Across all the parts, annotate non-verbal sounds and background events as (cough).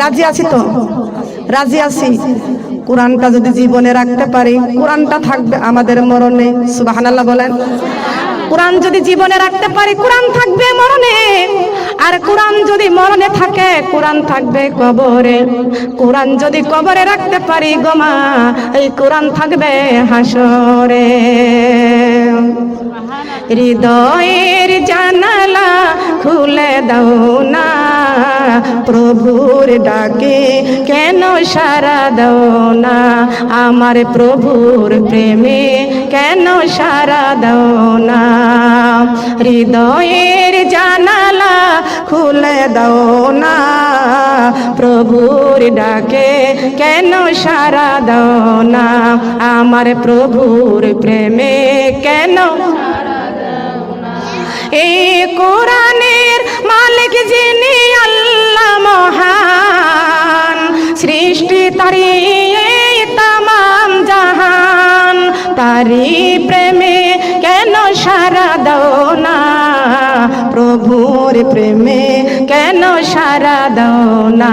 রাজি আছি তো? রাজি আছি। কোরআনটা যদি জীবনে রাখতে পারি, কোরআনটা থাকবে আমাদের মরণে, সুবহানাল্লাহ বলেন। কোরআন যদি জীবনে রাখতে পারি, কোরআন থাকবে মরণে। আর কোরআন যদি মরণে থাকে, কোরআন থাকবে কবরে। কোরআন যদি কবরে রাখতে পারি গোমা এই কোরআন থাকবে হাসরে হৃদয়ের জানালা খুলে দাও না। প্রভুর ডাকে, কেন সারা দাও না আমার প্রভুর প্রেমে? কেন সারা দাও না? হৃদয়ের জানালা খুলে দাও না প্রভুর ডাকে, কেন সারা দাও না আমার প্রভুর প্রেমে? কেন? এই কোরআনের মালিক যিনি আল্লাহ মহান। সৃষ্টি তারি তাম জাহান। তারি প্রেমে কেন সারা দাও না? প্রভুর প্রেমে কেন সারা দাও না?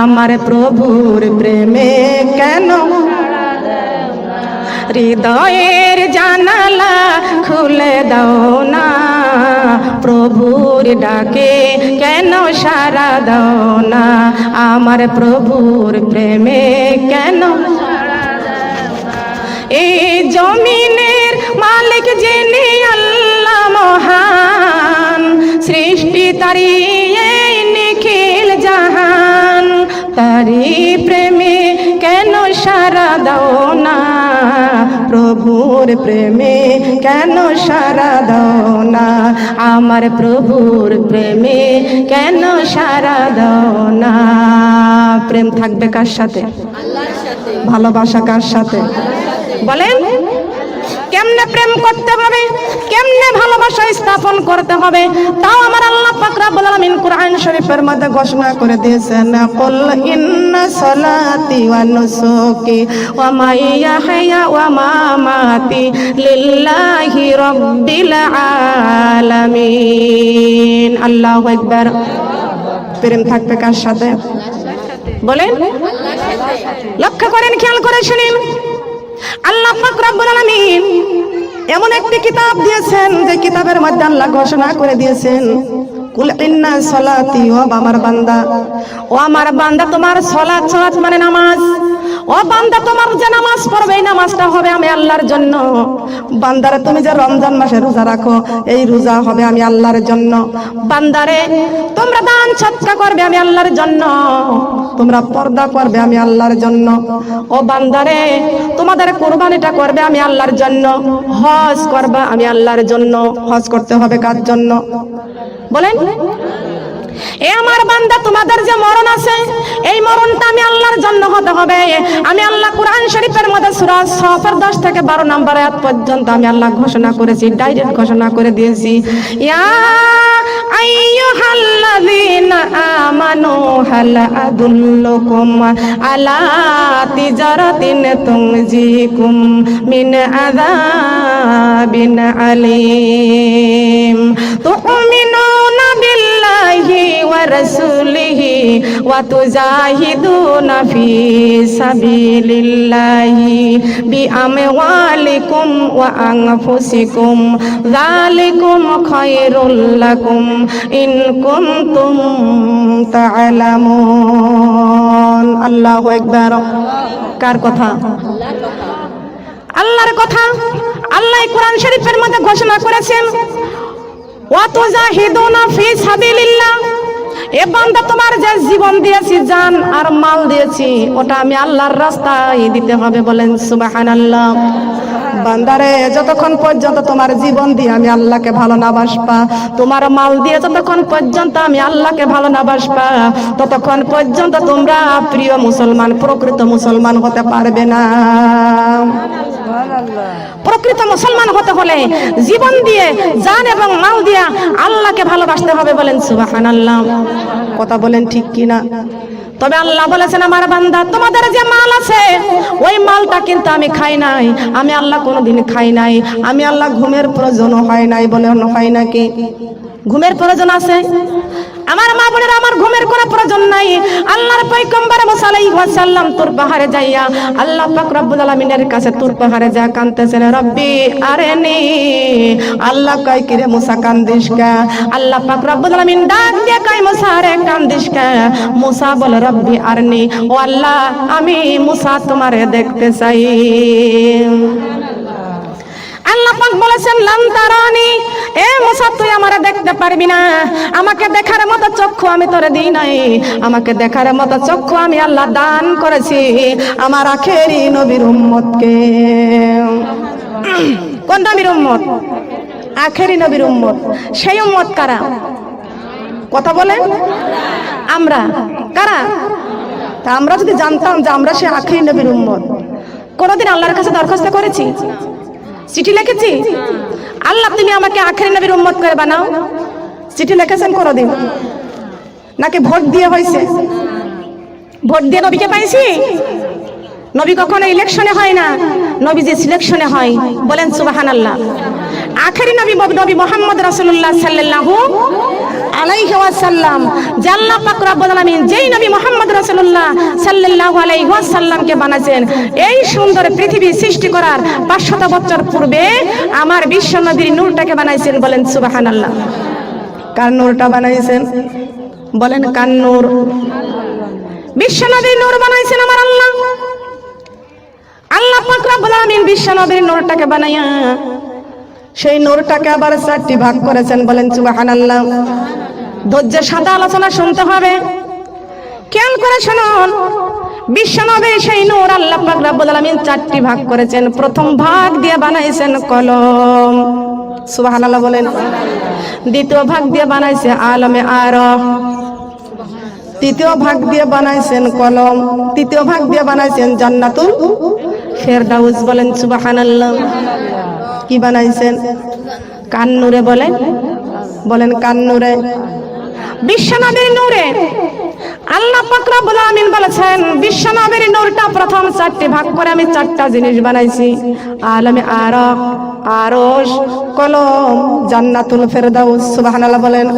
আমার প্রভুর প্রেমে কেন হৃদয়ের জানালা খুলে দাও না। প্রভুর ডাকে কেন সারা দাও না? আমার প্রভুর প্রেমে কেন এই জমিনের মালিক যিনি আল্লাহ মহান, সৃষ্টি তারি এই নিখিল জাহান। তারি প্রেমে কেন সারা দাও না? প্রভুর প্রেমে কেন সারা দাও না? আমার প্রভুর প্রেমে কেন সারা দাও না? প্রেম থাকবে কার সাথে? ভালোবাসা কার সাথে? বলেন। কেমনে প্রেম করতে হবে? কেমনে ভালোবাসা স্থাপন করতে হবে? তাও আমার আল্লাহ পাক রব্বুল আলামিন কোরআন শরীফের মধ্যে ঘোষণা করে দিয়েছেন, কুল ইন্না সালাতি ওয়া নুসুকি ওয়া মাইয়াহিয়া ওয়া মামাতি লিল্লাহি রাব্বিল আলামিন। আল্লাহু আকবার। প্রেম থাকবে কার সাথে? বলেন। লক্ষ্য করেন, খেয়াল করে শুনিন। আল্লাহ আলামিন এমন একটি কিতাব দিয়েছেন যে কিতাবের মধ্যে আল্লাহ ঘোষণা করে দিয়েছেন। কুল ইন্না সালাতি, ও আমার বান্দা। ও আমার বান্দা, তোমার সালাত সালাত মানে নামাজ। ও বান্দা, তোমার যে নামাজ পড়বে, এই নামাজটা হবে আমি আল্লাহর জন্য। বান্দারে, তুমি যে রমজান মাসে রোজা রাখো, এই রোজা হবে আমি আল্লাহর জন্য। বান্দারে, তোমরা দান সৎকা করবে আমি আল্লাহর জন্য। তোমরা পর্দা করবে আমি আল্লাহর জন্য। ও বান্দারে, তোমাদের কোরবানিটা করবে আমি আল্লাহর জন্য। হজ করবা আমি আল্লাহর জন্য। হজ করতে হবে কার জন্য? বলেন। এ আমার বান্দা, তোমাদের যে মরণ আছে, এই মরণটা আমি আল্লাহর জন্য হতে হবে। আমি আল্লাহ কোরআন শরীফের মধ্যে সূরা সফর 10 থেকে 12 নম্বর আয়াত পর্যন্ত আমি আল্লাহ ঘোষণা করেছি ডাইরেক্ট ঘোষণা করে দিয়েছি। ইয়া আইয়ুহাল্লাযীনা আমানু হাল আদুল্লুকুম আলা তিজারাতিন তুনজিকুম মিন আযাবিন আলীম। বিল্লাহি ওয়া তুজাহিদুনা ফি সাবিলিল্লাহি বিআমওয়ালিকুম ওয়া আনফুসিকুম। যালিকুম খায়রুল লাকুম। ইন কুনতুম তা'লামুন আল্লাহু আকবার। কার কথা? আল্লাহর কথা। আল্লাহ কোরআন শরীফের মধ্যে ঘোষণা করেছেন। ওয়াতুজাহিদুনা ফি সাবিলিল্লাহ। এ বান্দা তোমার যে জীবন দিয়েছি, জান আর মাল দিয়েছি, ওটা আমি আল্লাহর রাস্তায় দিতে হবে বলেন, সুবহানাল্লাহ। বান্দারে, যতক্ষণ পর্যন্ত তোমার জীবন দিয়ে আমি আল্লাহকে ভালো না বাসপা, তোমার মাল দিয়ে যতক্ষণ পর্যন্ত আমি আল্লাহকে ভালো না বাসপা, ততক্ষণ পর্যন্ত তোমরা প্রিয় মুসলমান, প্রকৃত মুসলমান হতে পারবে না। প্রকৃত মুসলমান হতে হলে জীবন দিয়ে, জান এবং মাল দিয়া আল্লাহকে ভালোবাসতে হবে বলেন সুবাহান আল্লাহ কথা বলেন ঠিক কিনা? তবে আল্লাহ বলেছেন, আমার বান্দা, তোমাদের যে মাল আছে, ওই মালটা কিন্তু আমি খাই নাই। আমি আল্লাহ কোনোদিন খাই নাই। আমি আল্লাহ ঘুমের প্রয়োজন হয় নাই বলে হয় নাকি? ঘুমের প্রয়োজন আছে? আমার মা বোনের আমার ঘুমের কোনো প্রয়োজন নাই। আল্লাহর পয়গম্বর মুসা আলাইহি ওয়াসাল্লাম তোর পাহাড়ে যাইয়া আল্লাহ পাক রব্বুল আলামিনের কাছে তোর পাহাড়ে যা কাঁদতেছেন, রব্বি আরেনি আল্লাহ কয় কি রে মুসা, কান্দিস কা? আল্লাহ পাক রব্বুল আলামিন ডাক দিয়ে কয়, মুসা রে, কান্দিস কা? মুসা বলে, রব্বি আরনি ও আল্লাহ, আমি মুসা তোমারে দেখতে চাই। আল্লাহ পাক বলেছেন লাম তারানি, এ মুসা, তুই আমারে দেখতে পারবি না। আমাকে দেখার মতো চক্ষু আমি তোরে দিই নাই। আমাকে দেখার মতো চক্ষু আমি আল্লাহ দান করেছি আমার আখেরি নবীর উম্মতকে। (clears throat) কোন নবীর উম্মত? আখেরি নবীর উম্মত। সেই উম্মত কারা? কথা বলেন। আমরা। কারা? তা আমরা যদি জানতাম যে আমরা সে আখেরি নবীর উম্মত। কোনোদিন আল্লাহর কাছে দরখাস্ত করেছি? চিঠি লিখেছি? আল্লাহ, তুমি আমাকে আখের নবীর উম্মত করে বানাও। চিঠি লিখেছেন কোনোদিন? নাকি ভোট দিয়ে হয়েছে? ভোট দিয়ে নবীকে পাইছি? নবী কখনো ইলেকশনে হয় না। নবী যে সিলেকশনে হয়। বলেন সুবাহান আল্লাহ আখেরি নবী নবী মোহাম্মদ রাসূলুল্লাহ সাল্লাল্লাহু আলাইহি ওয়াসাল্লাম আল্লাহ পাক রব্বুল আলামিন যেই নবী মুহাম্মদ রাসূলুল্লাহ সাল্লাল্লাহু আলাইহি ওয়াসাল্লামকে বানাইছেন এই সুন্দর পৃথিবী সৃষ্টি করার 500 বছর পূর্বে আমার বিশ্ব নবীর নূরটাকে বানাইছেন বলেন সুবহানাল্লাহ। কার নূরটা বানাইছেন? বলেন কার নূর? বিশ্ব নবীর নূর বানাইছেন আমার আল্লাহ। আল্লাহ পাক রব্বুল আলামিন বিশ্ব নবীর নূরটাকে বানাইয়া সেই নূরটাকে আবার চারটি ভাগ করেছেন বলেন, সুবহানাল্লাহ। ধৈর্যের সাথে আলোচনা শুনতে হবে। খেয়াল করে শুনুন, বিশ্বনবে সেই নূর আল্লাহ পাক রব্বুল আলামিন চারটি ভাগ করেছেন। প্রথম ভাগ দিয়ে বানাইছেন কলম। সুবহানাল্লাহ বলেন। দ্বিতীয় ভাগ দিয়ে বানাইছে আলমে আরফ তৃতীয় ভাগ দিয়ে বানাইছেন কলম। তৃতীয় ভাগ দিয়ে বানাইছেন জান্নাতুল ফেরদাউস বলেন, সুবহানাল্লাহ। কি বানাইছেন? কান্নুরে বলেন বলেন কান্নুরে। বিশ্বনবীর নূরে। আল্লাহ পাক রব্বুল আমিন বলেছেন, বিশ্বনবীর নূরটা প্রথম চারটি ভাগ করে আমি চারটা জিনিস বানাইছি। আলমে আরফ আরশ, কলম, জান্নাতুল ফেরদাউস, সুবহানাল্লাহ বলেন।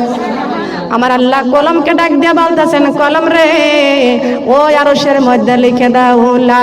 আমার আল্লাহ কলমকে ডাক দিয়া বলতেছেন, কলম রে ও আরশের মধ্যে লিখে দাও, লা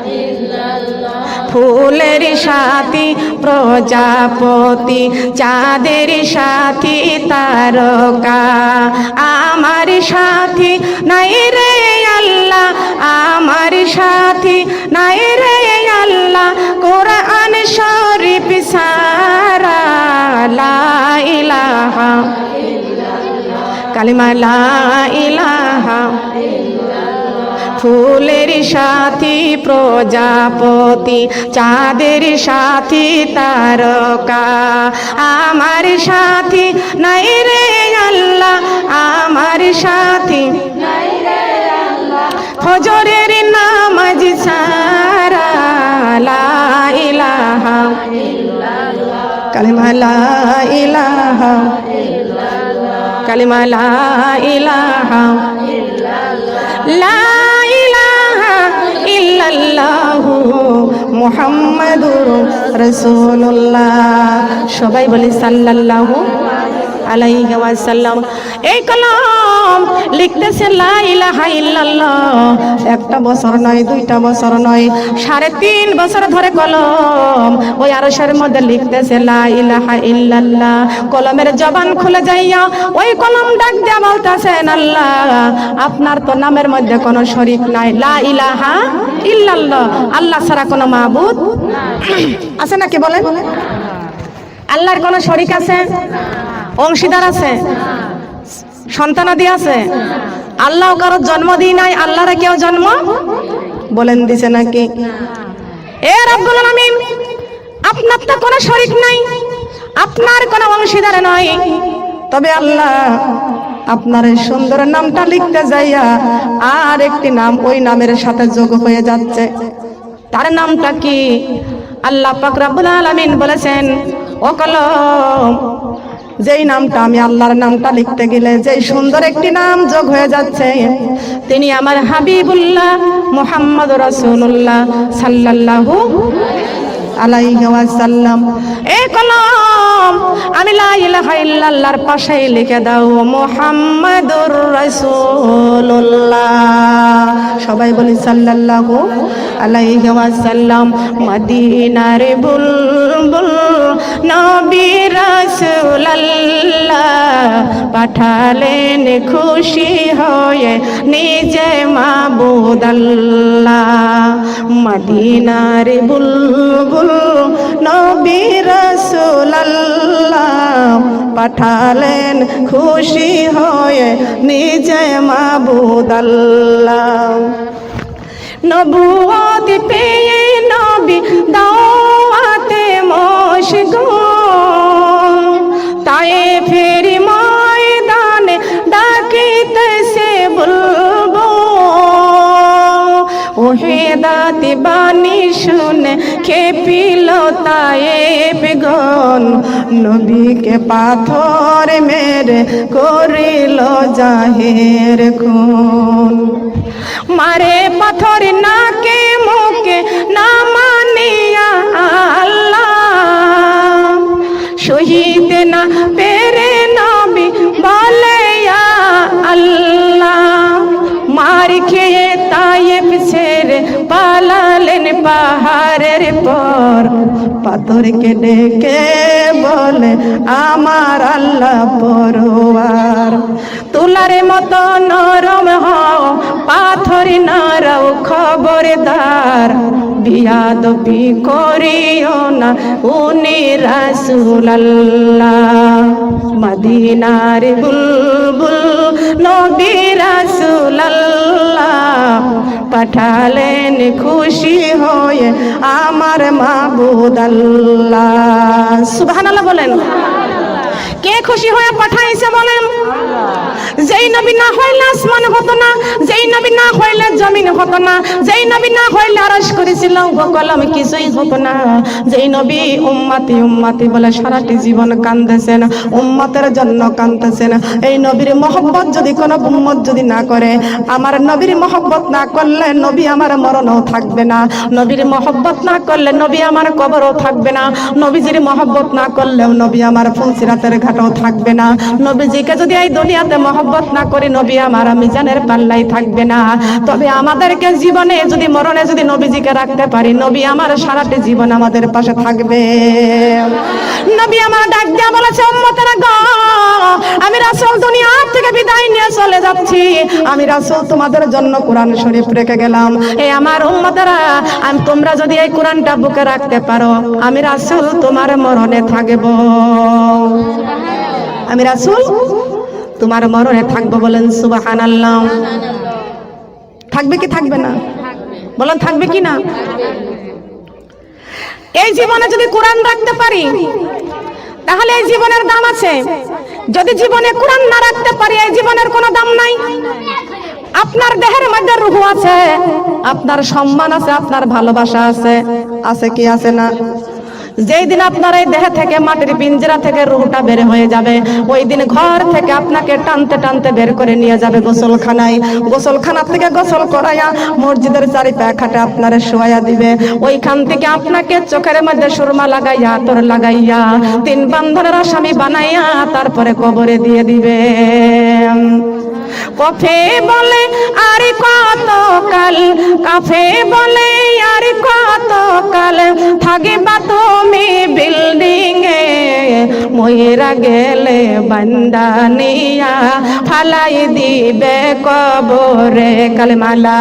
ফুলের সাথী, প্রজাপতি, চাঁদের সাথী, তারকা। আমার সাথী নাই রে আল্লাহ, আমার সাথী নাই রে আল্লাহ। কোরআন শরীফ সারা ইলাহা কালিমা লা ইলাহা ফুলের সাথী প্রজাপতি, চাঁদের সাথী তারকা। আমার সাথী নাই রে আল্লাহ, আমার সাথী ফজরের নামাজ সারা ইলাহা কালিমা লা ইলাহা কালিমা ইলাহা লা ইল্লাল্লাহু মুহাম্মাদুর রাসূলুল্লাহ। সবাই বলি সাল্লাল্লাহু আলাইহি ওয়াসাল্লাম। এই কলম লিখতেছে লা ইলাহা ইল্লাল্লাহ। একটা বছর নয়, দুইটা বছর নয়, সাড়ে তিন বছর ধরে কলম। ওই আরশের মধ্যে লিখতেছে লা ইলাহা ইল্লাল্লাহ। কলমের জবান খুলে যাইয়া ওই কলম ডাক দিয়া বলতেছেন, আল্লাহ, আপনার তো নামের মধ্যে কোনো শরীক নাই। লা ইলাহা ইল্লাল্লাহ। আল্লাহ ছাড়া কোনো মাহবুদ আছে নাকি বলেন? আল্লাহর কোনো শরিক আছে? অংশীদার আছে? সন্তানাদি আছে? আল্লাহ কারও জন্ম দিই নাই, আল্লাহরে কেউ জন্ম বলেন দিছে নাকি? এ রব্বুল আলামিন, আপনার তো কোনো শরিক নাই, আপনার কোনো অংশীদার নয় তবে আল্লাহ আপনার এই সুন্দর নামটা লিখতে যাইয়া আর একটি নাম ওই নামের সাথে যোগ হয়ে যাচ্ছে। তার নামটা কি? আল্লাহ পাক রব্বুল আলামিন বলেছেন ও কলম যেই নামটা আমি আল্লাহর নামটা লিখতে গেলে যেই সুন্দর একটি নাম যোগ হয়ে যাচ্ছে, তিনি আমার হাবিবুল্লাহ মোহাম্মদ রসুল্লাহ সাল্লাল্লাহু আলাইহি এ কলম, আমি লা ইলাহা ইল্লাল্লাহর পাশে লিখে দাও, মুহাম্মাদুর রাসূলুল্লাহ। সবাই বলি সাল্লাল্লাহু আলাইহি ওয়াসাল্লাম। মদিনার বুলবুল নবী রাসূলুল্লাহ পাঠালেন খুশি হয়ে নিজে মাবুদ আল্লাহ। মদিনার বুলবুল নবী রাসূলুল্লাহ পাঠালেন খুশি হয়ে নিজে মাবুদাল্লা নবুয়া দিপে খেপিল তায়ে বেগন নবীকে পাথর মেরে করিল জাহের খুন। মারে পাথর নাকে মুখে না মানিয়া আল্লাহ। শহীদ না পেরে নবী বলে আল্লাহ। মার খেয়ে তায়েব ছেড়ে পালালেন পাহাড়ের পর পাথরকে ডেকে বলে আমার আল্লাহ পরোয়ার। তুলার মতো নরম হও পাথর নারাও খবরদার। বিয়াদবি করিও না উনি রাসুলাল্লাহ। মদিনার বুলবুল নবী রাসুলাল্লাহ পাঠালেন খুশি হয়ে আমার মাবুদ আল্লাহ সুবহানাল্লাহ বলেন। কে খুশি হয়ে পাঠাইছে বলেন? যেই নবী না হইলে আসমান হতো না, যেই নবী না হইলে জমিন হতো না, যেই নবী না হইলে আরশ করেছিল কলম কিছুই হতো না। যেই নবী উম্মাতি উম্মাতি বলে সারাটি জীবন কান্দেছেন, উম্মতের জন্য কান্দেছেন। এই নবীর মহব্বত যদি কোনো উম্মত যদি না করে, আমার নবীর মহব্বত না করলে নবী আমার মরণও থাকবে না। নবীর মহব্বত না করলে নবী আমার কবরও থাকবে না। নবীজির মহব্বত না করলেও নবী আমার ফুলসিরাতের ঘাটও থাকবে না। নবীজিকে যদি এই দুনিয়াতে মহব্বত না করি নবী আমার মিজানের পাল্লাই থাকবে না। তবে আমাদেরকে জীবনে যদি মরণে যদি নবীজিকে রাখতে পারি, নবী আমার সারাটি জীবন আমাদের পাশে থাকবে। নবী আমার ডাক দিয়া বলেছে, উম্মতেরা গো, আমি রাসূল দুনিয়া থেকে বিদায় নিয়ে চলে যাচ্ছি। আমি রাসূল তোমাদের জন্য কোরআন শরীফ রেখে গেলাম। এই আমার উম্মতেরা, আমি তোমরা যদি এই কোরআনটা বুকে রাখতে পারো, আমি রাসূল তোমার মরণে থাকব। আমি রাসূল তোমার মরণে থাকব বলেন, সুবহানাল্লাহ। থাকবে কি থাকবে না? বলেন, থাকবে কি না? এই জীবনে যদি কোরআন রাখতে পারি, তাহলে এই জীবনের দাম আছে। যদি জীবনে কোরআন না রাখতে পারি, এই জীবনের কোনো দাম নাই। আপনার দেহের মধ্যে রুহ আছে, আপনার সম্মান আছে, আপনার ভালোবাসা আছে আছে কি আছে না? যেই দিন আপনার এই দেহ থেকে মাটির পিঞ্জরা থেকে রুহটা বের হয়ে যাবে, ওই দিন ঘর থেকে আপনাকে টানতে টানতে বের করে নিয়ে যাবে গোসলখানায়। গোসলখানা থেকে গোসল করাইয়া মসজিদের চারি পায়ে খাটে আপনারে শোয়া দিবে। ওইখান থেকে আপনাকে চোখের মধ্যে সুরমা লাগাইয়া তোর লাগাইয়া, তিন বান্ধনের আসামি বানাইয়া তারপরে কবরে দিয়ে দিবে। কফে বলে, আর কত কাল কাফে বলে, আর কত কাল থাকিবা তুমি বিল্ডিং এ ময়রা গেলে বান্দানিয়া ফালাই দিবে কবরে। কালমালা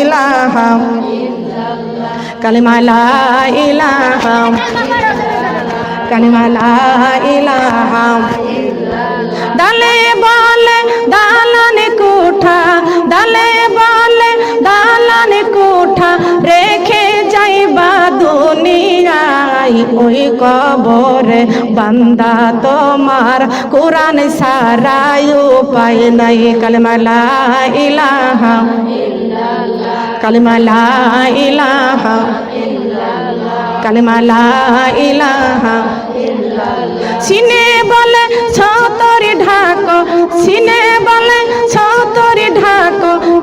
ইলাহা, কালিমালা ইলাহা কালিমালা ইলাহা দালে বলে দালান কুঠা, দালে বলে দালান কুঠা, রেখে যাইবা দুনিয়ায় ওই কবরে। বান্দা তোমার কোরআন সারাই উপায় নাই। কালমালা ইলাহা কালিমালা ইলাহা কালিমালা ইলাহা সিনে বলে ছতরি ঢাক সিনে বলে ছতরি ঢাক,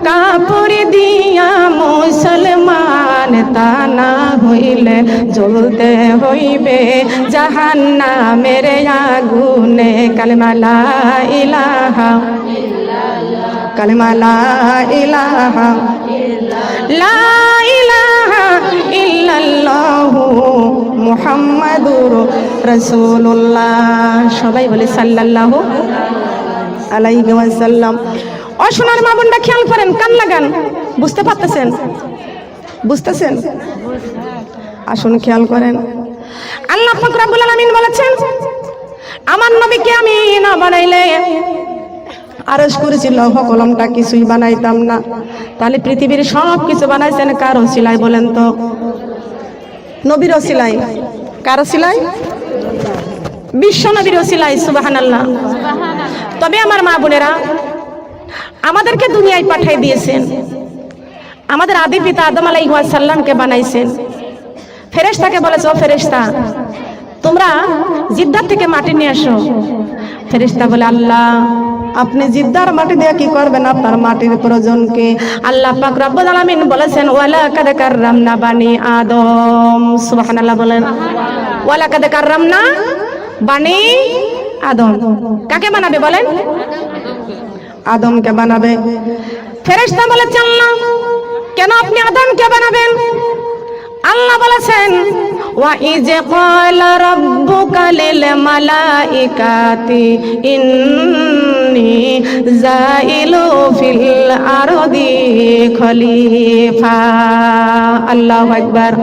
কাপড় দিয়া মুসলমান তা না হইলে জ্বলতে হইবে। জাহান্না মেরে আগুনে কালমালা ইলাহা কালমালা ইলাহা। মুহাম্মাদুর রাসূলুল্লাহ। সবাই বলে সাল্লাল্লাহু আলাইহি ওয়াসাল্লাম। ও সোনার মা খেয়াল করেন কান লাগান বুঝতে পারতেছেন? বুঝতেছেন? আসুন, খেয়াল করেন। আল্লাহ পাক রব্বুল আলামিন বলেছেন, আমার নবীকে আমি না বানাইলে আরস করেছি, লৌহ কলমটা কিছুই বানাইতাম না। তাহলে পৃথিবীর সব কিছু বানাইছেন কারও সিলাই বলেন তো? নবীর সিলাই কারও সিলাই বিশ্ব নবীর সিলাই সুবাহান আল্লাহ তবে আমার মা বোনেরা, আমাদেরকে দুনিয়ায় পাঠাই দিয়েছেন। আমাদের আদি পিতা আদম আলাই সাল্লামকে বানাইছেন। ফেরেশতাকে বলেছে, ও ফেরেশতা, তোমরা জিদ্দার থেকে মাটি নিয়ে আসো। ফেরেশতা বলে, আল্লাহ আপনি জিদ্দার মাটি দিয়ে কি করবেন? আপনার মাটির প্রয়োজন কি? আল্লাহ পাক রব্বুল আলামিন বলেছেন ওয়ালা কাদ কাররামনা বানি আদম। সুবহানাল্লাহ বলেন। ওয়ালা কাদ কাররামনা বানি আদম। কাকে বানাবে বলেন? আদমকে বানাবে। ফেরেশতা বলেছে আল্লাহ কেন আপনি আদমকে বানাবেন? আল্লাহ বলেছেন ইজে ক্বালা রাব্বুকা লিল মালাইকাতি ইন্নী জাইলু ফিল আরদি খলিফা। আল্লাহু আকবার।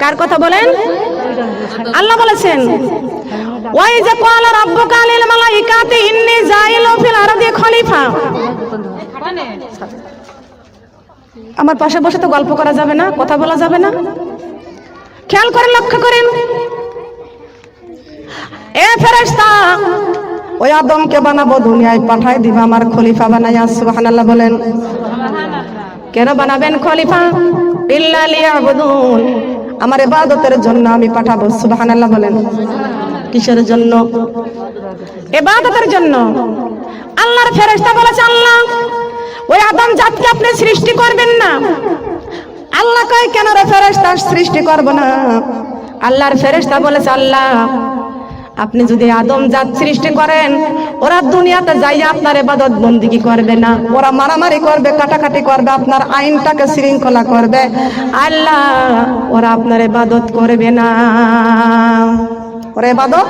কার কথা বলেন? আল্লাহ বলেছেন, ওয়া ইজে ক্বালা রাব্বুকা লিল মালাইকাতি, ইন্নী জাইলু ফিল আরদি খলিফা। আমার পাশে বসে তো গল্প করা যাবে না, কথা বলা যাবে না। খেয়াল করেন লক্ষ্য করেন। এ ফেরেশতা ওই আদমকে বানাবো দুনিয়ায়, পাঠাই দিবা আমার খলিফা বানাইয়া, সুবহানাল্লাহ বলেন। কেন বানাবেন খলিফা? ইল্লা লিয়াবুদুন। আমার ইবাদতের জন্য আমি পাঠাবো, সুবহানাল্লাহ বলেন। কিসের জন্য? ইবাদতের জন্য। আল্লাহর ফেরেশতা বলেছে, আল্লাহ, ওই আদম জাতকে আপনি সৃষ্টি করবেন না। আল্লাহ কয়, কেন রে ফেরেশতা, সৃষ্টি করব না? আল্লাহর ফেরেশতা বলেছে, আল্লাহ আপনি যদি আদম জাত সৃষ্টি করেন, ওরা দুনিয়াতে যাই আপনার এবাদত বন্দিগি করবে না। ওরা মারামারি করবে, কাটাকাটি করবে, আপনার আইনটাকে শৃঙ্খলা করবে। আল্লাহ, ওরা আপনার এবাদত করবে না। ওরা এবাদত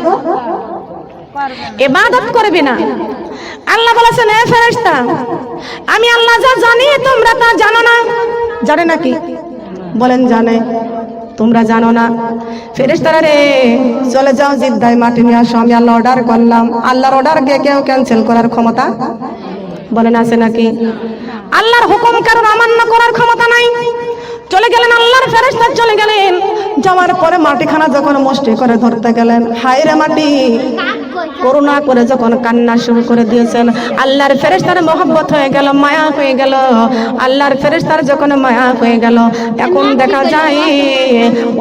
এবাদত করবে না। আল্লাহ বলেছেন, এ ফেরেশতা, আমি আল্লাহ যা জানি তোমরা তা জানো না। জানে নাকি? বলেন জানে। তোমরা জানো না। ফেরেশতারা রে, চলে যাও জিদ্দায় মাটি নিয়ে আসো, আমি আল্লাহ অর্ডার করলাম। আল্লাহর অর্ডারকে কেউ ক্যান্সেল করার ক্ষমতা বলেন আছে নাকি? আল্লাহর হুকুম কারণ অমান্য করার ক্ষমতা নাই। চলে গেলেন আল্লাহর ফেরেস্তার চলে গেলেন। যাওয়ার পরে মাটিখানা যখন মুষ্টি করে ধরতে গেলেন হায় রে মাটি। করুণা করে যখন কান্না শুরু করে দিয়েছেন, আল্লাহর ফেরেশতার মহব্বত হয়ে গেল, মায়া হয়ে গেল। আল্লাহর ফেরেশতার যখন মায়া হয়ে গেল, এখন দেখা যায়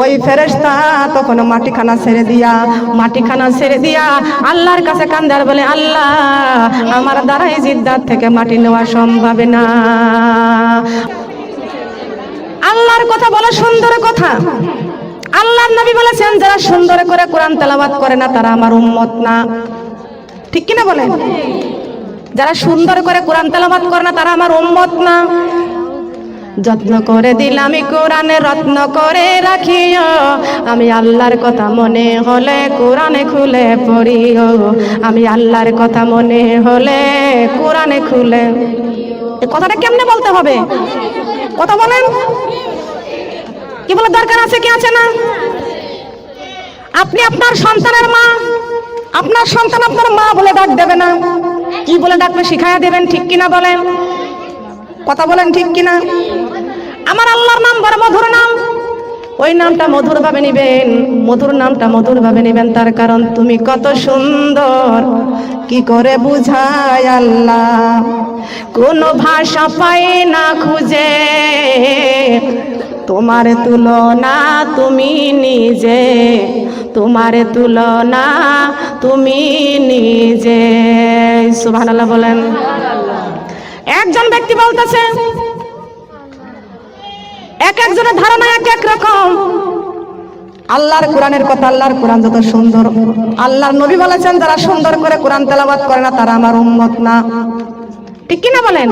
ওই ফেরেশতা তখন মাটিখানা ছেড়ে দিয়া, মাটিখানা ছেড়ে দিয়া আল্লাহর কাছে কান্দার বলে, আল্লাহ, আমার দ্বারাই জিদ্দার থেকে মাটি নেওয়া সম্ভব না। আল্লাহর কথা বলা সুন্দর কথা। আল্লাহর নবী বলেছেন, যারা সুন্দর করে কোরআন তেলাওয়াত করে না, তারা আমার উম্মত না। ঠিক কিনা বলেন? যারা সুন্দর করে কোরআন তেলাওয়াত করে না, তারা আমার উম্মত না। যত্ন করে দিলাম কোরআনে রত্ন করে রাখিও। আমি আল্লাহর কথা মনে হলে কোরআনে খুলে পড়িও। আমি আল্লাহর কথা মনে হলে কোরআনে খুলে কথাটা কেমনে বলতে হবে? কথা বলেন। কি বলে দরকার আছে কি আছে না? আপনি আপনার সন্তানের মা, আপনার সন্তান আপনার মা বলে ডাক দেবে না। কি বলে ডাকলে শিখাইয়া দেবেন, ঠিক কিনা বলেন? কথা বলেন ঠিক কিনা? আমার আল্লাহর নাম বড় মধুর নাম। ওই নামটা মধুর ভাবে নিবেন, মধুর নামটা মধুর ভাবে নিবেন, তার কারণ তুমি কত সুন্দর। কি করে বুঝায় আল্লাহ? কোন ভাষা পাই না খুঁজে। তোমার তুলনা তুমি নিজে, তোমারে তুলনা তুমি নিজে। সুবহানাল্লাহ বলেন। একজন ব্যক্তি বলতেছে, এক একজনের ধারণা এক এক রকম। আল্লাহর কোরআনের কথা আল্লাহর কোরআন যত সুন্দর, আল্লাহর নবী বলেছেন, যারা সুন্দর করে কোরআন তেলাবাদ করে না, তারা আমার উম্মত না। ঠিক কিনা বলেন?